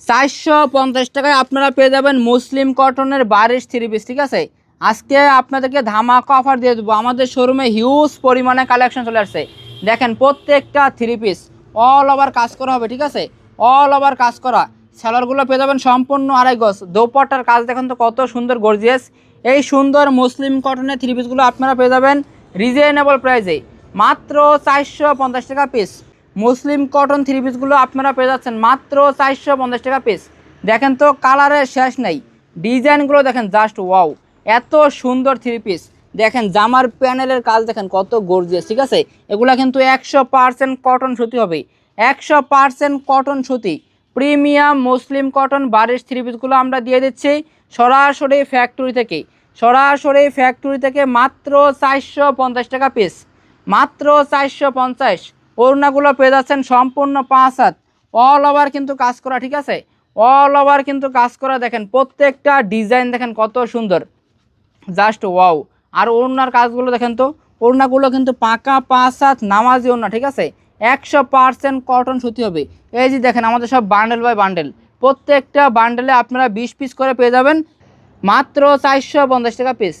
চারশো পঞ্চাশ টাকায় আপনারা পেয়ে যাবেন মুসলিম কটনের বারিশ থ্রি পিস, ঠিক আছে? আজকে আপনাদেরকে ধামাকা অফার দিয়ে দেবো। আমাদের শোরুমে হিউজ পরিমাণে কালেকশন চলে আসছে। দেখেন, প্রত্যেকটা থ্রি পিস অল ওভার কাজ করা হবে, ঠিক আছে? অল ওভার কাজ করা। স্যালারগুলো পেয়ে যাবেন সম্পূর্ণ আড়াই গজ। দোপাট্টার কাজ দেখেন তো কত সুন্দর গর্জিয়াস এই সুন্দর মুসলিম কটনের থ্রি পিসগুলো আপনারা পেয়ে যাবেন রিজনেবল প্রাইসে মাত্র চারশো পঞ্চাশ টাকা পিস মুসলিম কটন থ্রি পিসগুলো আপনারা পেয়ে যাচ্ছেন মাত্র চারশো পঞ্চাশ টাকা পিস দেখেন তো কালারের শেষ নেই। ডিজাইনগুলো দেখেন জাস্ট ওয়াও এত সুন্দর থ্রি পিস দেখেন, জামার প্যানেলের কাজ দেখেন কত গর্জিয়াস ঠিক আছে? এগুলো কিন্তু একশো পার্সেন্ট কটন সুতি হবে। একশো পার্সেন্ট কটন সুতি। প্রিমিয়াম মুসলিম কটন বারিশ থ্রি পিসগুলো আমরা দিয়ে দিচ্ছি সরাসরি ফ্যাক্টরি থেকে। সরাসরি ফ্যাক্টরি থেকে মাত্র চারশো পঞ্চাশ টাকা পিস মাত্র চারশো পঞ্চাশ। ওড়নাগুলো পেয়ে যাচ্ছেন সম্পূর্ণ পাঁচ হাত। অল ওভার কিন্তু কাজ করা, ঠিক আছে? অল ওভার কিন্তু কাজ করা, দেখেন, প্রত্যেকটা ডিজাইন দেখেন কত সুন্দর। জাস্ট ওয়াও আর ওড়নার কাজগুলো দেখেন তো, ওড়নাগুলো কিন্তু পাকা পাঁচ হাত নামাজি ওড়না, ঠিক আছে? একশো পার্সেন্ট কটন সুতি হবে। এই যে দেখেন, আমাদের সব বান্ডেল বাই বান্ডেল প্রত্যেকটা বান্ডেলে আপনারা বিশ পিস করে পেয়ে যাবেন। মাত্র চারশো পঞ্চাশ টাকা পিস